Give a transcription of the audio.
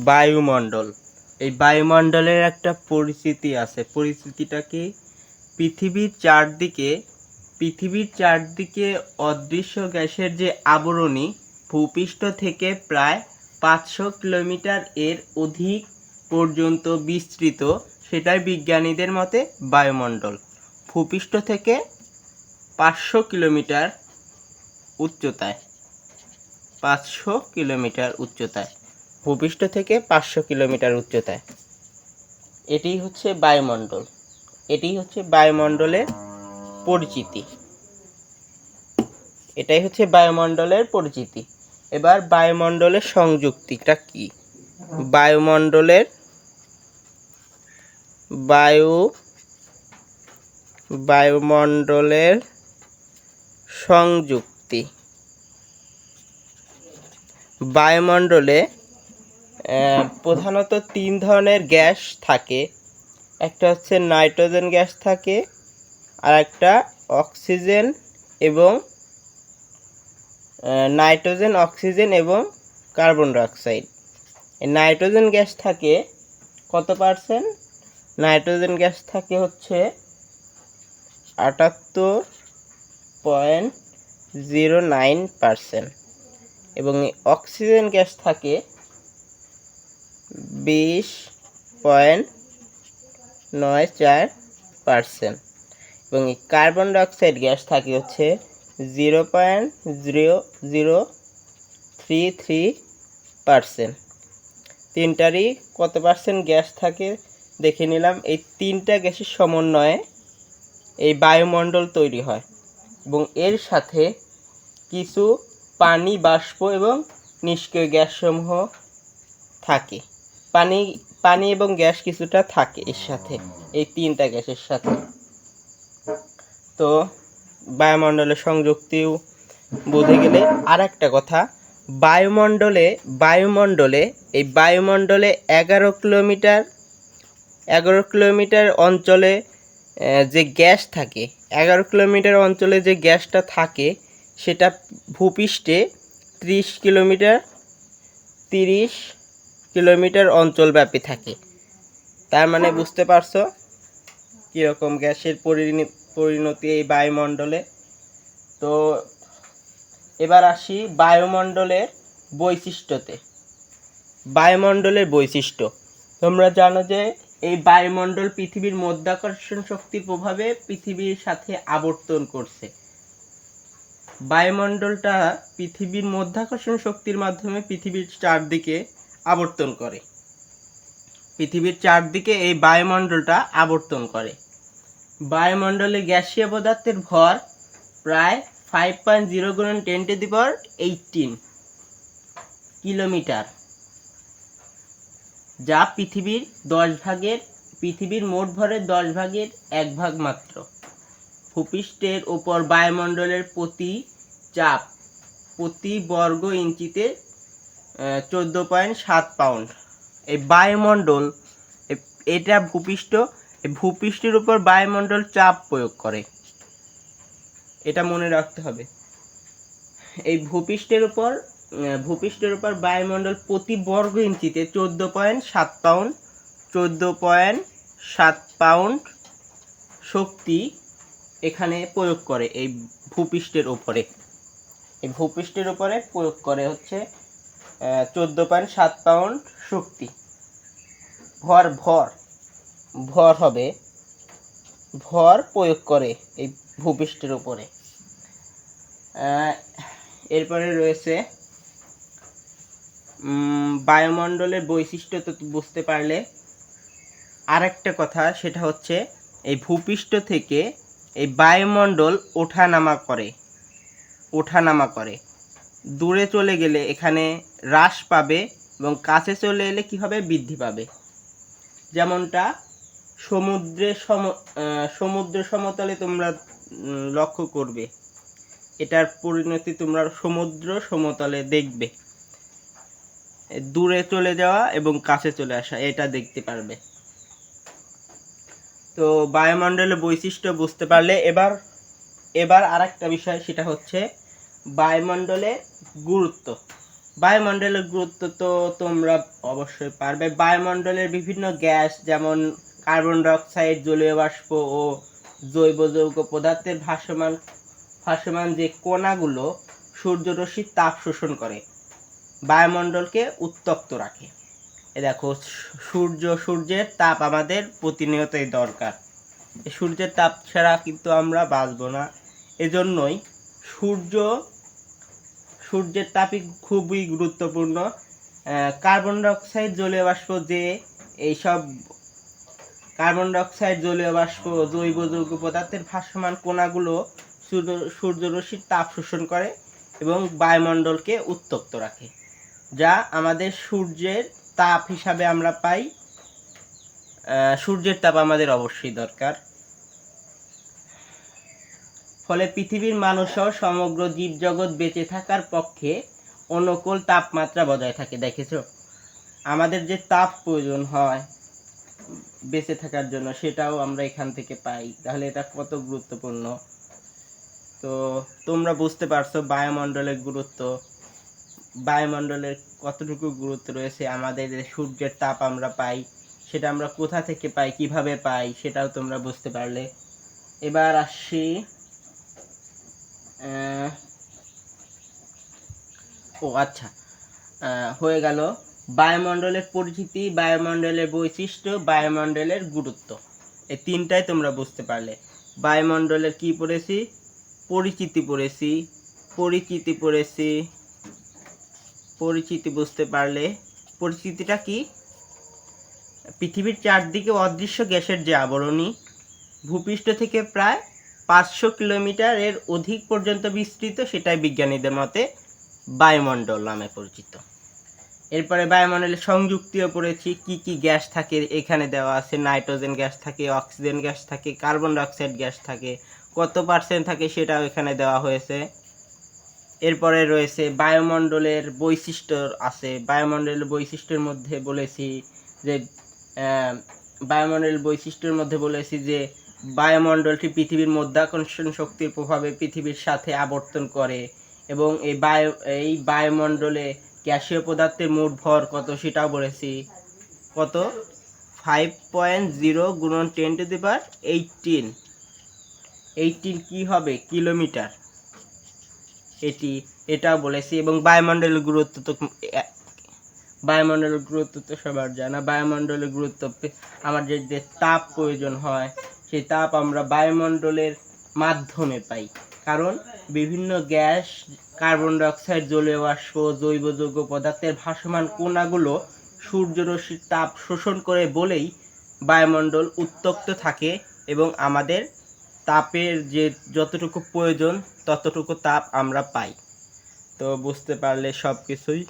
বায়ুমণ্ডল। এই বায়ুমণ্ডলের একটা পরিস্থিতি আছে। পরিস্থিতিটা কি? পৃথিবীর চারদিকে পৃথিবীর চারদিকে অদৃশ্য গ্যাসের যে আবরণী, ভূপৃষ্ঠ থেকে প্রায় পাঁচশো কিলোমিটার এর অধিক পর্যন্ত বিস্তৃত, সেটাই বিজ্ঞানীদের মতে বায়ুমণ্ডল। ভূপৃষ্ঠ থেকে পাঁচশো কিলোমিটার উচ্চতায়। পাঁচশো কিলোমিটার উচ্চতায়। ভূপৃষ্ঠ থেকে পাঁচশো কিলোমিটার উচ্চতায়। এটি হচ্ছে বায়ুমণ্ডল। এটি হচ্ছে বায়ুমণ্ডলের পরিচিতি। এটাই হচ্ছে বায়ুমণ্ডলের পরিচিতি। এবার বায়ুমণ্ডলের সংযুক্তিটা কি? বায়ুমণ্ডলের বায়ু, বায়ুমণ্ডলের সংযুক্তি। বায়ুমণ্ডলে প্রধানত তিন ধরনের গ্যাস থাকে। একটা হচ্ছে নাইট্রোজেন গ্যাস থাকে, আর একটা অক্সিজেন এবং নাইট্রোজেন, অক্সিজেন এবং কার্বন ডাইঅক্সাইড। নাইট্রোজেন গ্যাস থাকে কত পার্সেন্ট? নাইট্রোজেন গ্যাস থাকে হচ্ছে আটাত্তর পয়েন্ট জিরো নাইন পার্সেন্ট। এবং অক্সিজেন গ্যাস থাকে বিশ পয়েন্ট নয় চার পার্সেন্ট এবং এই কার্বন ডাইঅক্সাইড গ্যাস থাকে হচ্ছে zero point zero zero three three percent. তিনটারই কত পার্সেন্ট গ্যাস থাকে দেখে নিলাম, এই তিনটা গ্যাসের সমন্বয়ে এই বায়ুমণ্ডল তৈরি হয় এবং এর সাথে কিছু পানি, বাষ্প এবং নিষ্ক্রিয় গ্যাসসমূহ থাকে। পানি পানি এবং গ্যাস কিছুটা থাকে এর সাথে, এই তিনটা গ্যাসের সাথে। তো বায়ুমণ্ডলের সংযুক্তিও বুঝে গেলে আর একটা কথা, বায়ুমণ্ডলে বায়ুমণ্ডলে, এই বায়ুমণ্ডলে এগারো কিলোমিটার এগারো কিলোমিটার অঞ্চলে যে গ্যাস থাকে, এগারো কিলোমিটার অঞ্চলে যে গ্যাসটা থাকে, সেটা ভূপৃষ্ঠে ত্রিশ কিলোমিটার, তিরিশ কিলোমিটার অঞ্চলব্যাপী থাকে। তার মানে বুঝতে পারছ কীরকম গ্যাসের পরিণি- পরিণতি এই বায়ুমণ্ডলে? তো এবার আসি বায়ুমণ্ডলের বৈশিষ্ট্যতে। বায়ুমণ্ডলের বৈশিষ্ট্য, তোমরা জানো যে এই বায়ুমণ্ডল পৃথিবীর মধ্যাকর্ষণ শক্তির প্রভাবে পৃথিবীর সাথে আবর্তন করছে। বায়ুমণ্ডলটা পৃথিবীর মধ্যাকর্ষণ শক্তির মাধ্যমে পৃথিবীর চারদিকে আবর্তন করে। পৃথিবীর চারদিকে এই বায়ুমণ্ডলটা আবর্তন করে। বায়ুমণ্ডলে গ্যাসীয় পদার্থের ভর প্রায় ফাইভ পয়েন্ট জিরো গুণন ten to the power eighteen kilometre, যা পৃথিবীর দশ ভাগের, পৃথিবীর মোট ভরের দশ ভাগের এক ভাগ মাত্র। ভূপৃষ্ঠের ওপর বায়ুমণ্ডলের প্রতি চাপ প্রতি বর্গ ইঞ্চিতে চোদ্দ পয়েন্ট সাত পাউন্ড। এই বায়ুমণ্ডল এটা ভূপৃষ্ঠ, এই ভূপৃষ্ঠের উপর বায়ুমণ্ডল চাপ প্রয়োগ করে। এটা মনে রাখতে হবে। এই ভূপৃষ্ঠের উপর ভূপৃষ্ঠের উপর বায়ুমণ্ডল প্রতি বর্গ ইঞ্চিতে চোদ্দ পয়েন্ট সাত পাউন্ড, চোদ্দ পয়েন্ট সাত পাউন্ড শক্তি এখানে প্রয়োগ করে এই ভূপৃষ্ঠের উপরে। এই ভূপৃষ্ঠের উপরে প্রয়োগ করে হচ্ছে চোদ্দ পয়েন্ট সাত পাউন্ড শক্তি। ভর ভর ভর হবে, ভর প্রয়োগ করে এই ভূপৃষ্ঠের উপরে। এরপরে রয়েছে বায়ুমণ্ডলের বৈশিষ্ট্য তো বুঝতে পারলে, আরেকটা কথা, সেটা হচ্ছে এই ভূপৃষ্ঠ থেকে এই বায়ুমণ্ডল ওঠানামা করে ওঠানামা করে। দূরে চলে গেলে এখানে হ্রাস পাবে এবং কাছে চলে এলে কি হবে? বৃদ্ধি পাবে। যেমনটা সমুদ্রে সম সমুদ্র সমতলে তোমরা লক্ষ্য করবে। এটার পরিণতি তোমরা সমুদ্র সমতলে দেখবে। দূরে চলে যাওয়া এবং কাছে চলে আসা, এটা দেখতে পারবে। তো বায়ুমণ্ডলের বৈশিষ্ট্য বুঝতে পারলে এবার এবার আরেকটা বিষয়, সেটা হচ্ছে বায়ুমণ্ডলের গুরুত্ব। বায়ুমণ্ডলের গুরুত্ব তো তোমরা অবশ্যই পারবে। বায়ুমণ্ডলের বিভিন্ন গ্যাস যেমন কার্বন ডাইঅক্সাইড, জলীয় বাষ্প ও জৈব যৌগ পদার্থের ভাসমান ভাসমান যে কণাগুলো সূর্যরশ্মির তাপ শোষণ করে, বায়ুমণ্ডলকে উত্তপ্ত রাখে। এ দেখো, সূর্য সূর্যের তাপ আমাদের প্রতিনিয়তই দরকার। সূর্যের তাপ ছাড়া কিন্তু আমরা বাঁচবো না। এজন্যই সূর্য, সূর্যের তাপই খুবই গুরুত্বপূর্ণ। কার্বন ডাইঅক্সাইড জলীয় বাষ্প যে এইসব কার্বন ডাইঅক্সাইড জলীয় বাষ্প, জৈব যৌগ পদার্থের ভাসমান কণাগুলো সূর্য, সূর্যরশ্মির তাপ শোষণ করে এবং বায়ুমণ্ডলকে উত্তপ্ত রাখে, যা আমাদের সূর্যের তাপ হিসাবে আমরা পাই। সূর্যের তাপ আমাদের অবশ্যই দরকার। ফলে পৃথিবীর মানুষ সহ সমগ্র জীবজগৎ বেঁচে থাকার পক্ষে অনুকূল তাপমাত্রা বজায় থাকে, দেখেছ? আমাদের যে তাপ প্রয়োজন হয় বেঁচে থাকার জন্য, সেটাও আমরা এখান থেকে পাই। তাহলে এটা কত গুরুত্বপূর্ণ? তো তোমরা বুঝতে পারছ বায়ুমণ্ডলের গুরুত্ব। বায়ুমণ্ডলের কতটুকু গুরুত্ব রয়েছে? আমাদের সূর্যের তাপ আমরা পাই, সেটা আমরা কোথা থেকে পাই, কীভাবে পাই, সেটাও তোমরা বুঝতে পারলে। এবার আসছি ও আচ্ছা। হয়ে গেল বায়ুমণ্ডলের পরিচিতি, বায়ুমণ্ডলের বৈশিষ্ট্য, বায়ুমণ্ডলের গুরুত্ব। এই তিনটাই তোমরা বুঝতে পারলে। বায়ুমণ্ডলের কি পড়েছি? পরিচিতি পড়েছি। পরিচিতি পড়েছি। পরিচিতি বুঝতে পারলে। পরিচিতিটা কি? পৃথিবীর চারদিকে অদৃশ্য গ্যাসের যে আবরণী, ভূপৃষ্ঠ থেকে প্রায় পাঁচশো কিলোমিটারের অধিক পর্যন্ত বিস্তৃত, সেটাই বিজ্ঞানীদের মতে বায়ুমণ্ডল নামে পরিচিত। এরপরে বায়ুমণ্ডলের সংযুক্তিও পড়েছি, কি কি গ্যাস থাকে, এখানে দেওয়া আছে, নাইট্রোজেন গ্যাস থাকে, অক্সিজেন গ্যাস থাকে, কার্বন ডাইঅক্সাইড গ্যাস থাকে, কত পার্সেন্ট থাকে সেটাও এখানে দেওয়া হয়েছে। এরপরে রয়েছে বায়ুমণ্ডলের বৈশিষ্ট্য আছে, বায়ুমণ্ডলের বৈশিষ্ট্যের মধ্যে বলেছি যে বায়ুমণ্ডলের বৈশিষ্ট্যের মধ্যে বলেছি যে বায়ুমণ্ডলটি পৃথিবীর মধ্যাকর্ষণ শক্তির প্রভাবে পৃথিবীর সাথে আবর্তন করে এবং এই বায়ু, এই বায়ুমণ্ডলে গ্যাসীয় পদার্থের মোট ভর কত সেটাও বলেছি। কত? ফাইভ পয়েন্ট জিরো গুণন ten to the power eighteen eighteen কি হবে? কিলোমিটার। এটি, এটাও বলেছি এবং বায়ুমণ্ডলের গুরুত্ব তো বায়ুমণ্ডলের গুরুত্ব তো সবার জানা। বায়ুমণ্ডলের গুরুত্ব আমাদের যে তাপ প্রয়োজন হয় সেই তাপ আমরা বায়ুমণ্ডলের মাধ্যমে পাই। কারণ বিভিন্ন গ্যাস, কার্বন ডাইঅক্সাইড, জলীয় বাষ্প জৈব যৌগ পদার্থের ভাসমান কণাগুলো সূর্যরশ্মির তাপ শোষণ করে বলেই বায়ুমণ্ডল উত্তপ্ত থাকে এবং আমাদের তাপের যে যতটুকু প্রয়োজন ততটুকু তাপ আমরা পাই। তো বুঝতে পারলে সব কিছুই